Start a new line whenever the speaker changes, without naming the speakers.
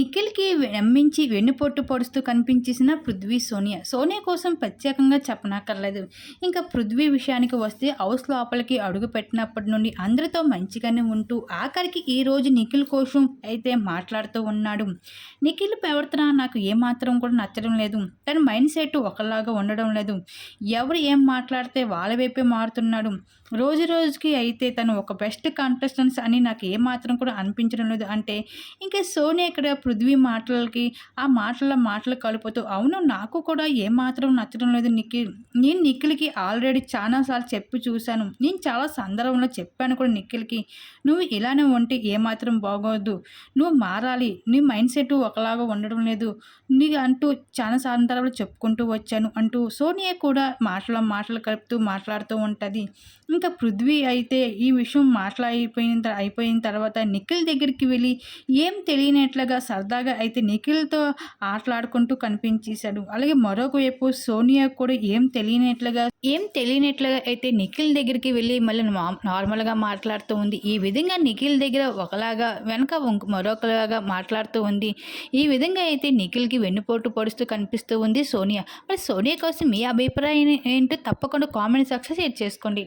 నిఖిల్కి నమ్మించి వెన్నుపోటు పొడుస్తూ కనిపించేసిన పృథ్వీ సోనియా. సోనియా కోసం ప్రత్యేకంగా చెప్పనక్కర్లేదు. ఇంకా పృథ్వీ విషయానికి వస్తే హౌస్ లోపలికి అడుగు పెట్టినప్పటి నుండి అందరితో మంచిగానే ఉంటూ ఆఖరికి ఈ రోజు నిఖిల్ కోసం అయితే మాట్లాడుతూ ఉన్నాడు. నిఖిల్ ప్రవర్తన నాకు ఏమాత్రం కూడా నచ్చడం లేదు. తన మైండ్ సెట్ ఒకలాగా ఉండడం లేదు. ఎవరు ఏం మాట్లాడితే వాళ్ళ వైపే మారుతున్నాడు. రోజు రోజుకి అయితే తను ఒక బెస్ట్ కాంటెస్టెంట్స్ అని నాకు ఏమాత్రం కూడా అనిపించడం లేదు. అంటే ఇంకా సోనియా ఇక్కడ పృథ్వీ మాటలకి ఆ మాటల మాటలు కలుపుతూ అవును నాకు కూడా ఏమాత్రం నచ్చడం లేదు నిఖిల్ నేను నిఖిల్కి ఆల్రెడీ చాలాసార్లు చెప్పి చూశాను. నేను చాలా సందర్భంలో చెప్పాను కూడా నిఖిల్కి. నువ్వు ఇలానే ఉంటే ఏమాత్రం బాగోదు. నువ్వు మారాలి. నీ మైండ్ సెట్ ఒకలాగా ఉండడం లేదు. నీ అంటూ చాలా సందర్భాలు చెప్పుకుంటూ వచ్చాను అంటూ సోనియా కూడా మాటల మాటలు కలుపుతూ మాట్లాడుతూ ఉంటుంది. ఇంకా పృథ్వీ అయితే ఈ విషయం మాట్లాడిపోయిన అయిపోయిన తర్వాత నిఖిల్ దగ్గరికి వెళ్ళి ఏం తెలియనట్లుగా సరదాగా అయితే నిఖిల్తో ఆటలాడుకుంటూ కనిపించేశాడు. అలాగే మరొక వైపు సోనియా కూడా ఏం తెలియనట్లుగా ఏం తెలియనట్లుగా అయితే నిఖిల్ దగ్గరికి వెళ్ళి మళ్ళీ నార్మల్గా మాట్లాడుతూ ఉంది. ఈ విధంగా నిఖిల్ దగ్గర ఒకలాగా వెనక మరొకలాగా మాట్లాడుతూ ఉంది. ఈ విధంగా అయితే నిఖిల్కి వెన్నుపోటు పొడుస్తూ కనిపిస్తూ ఉంది సోనియా. మరి సోనియా కోసం మీ అభిప్రాయం ఏంటో తప్పకుండా కామెంట్ సెక్షన్ షేర్ చేసుకోండి.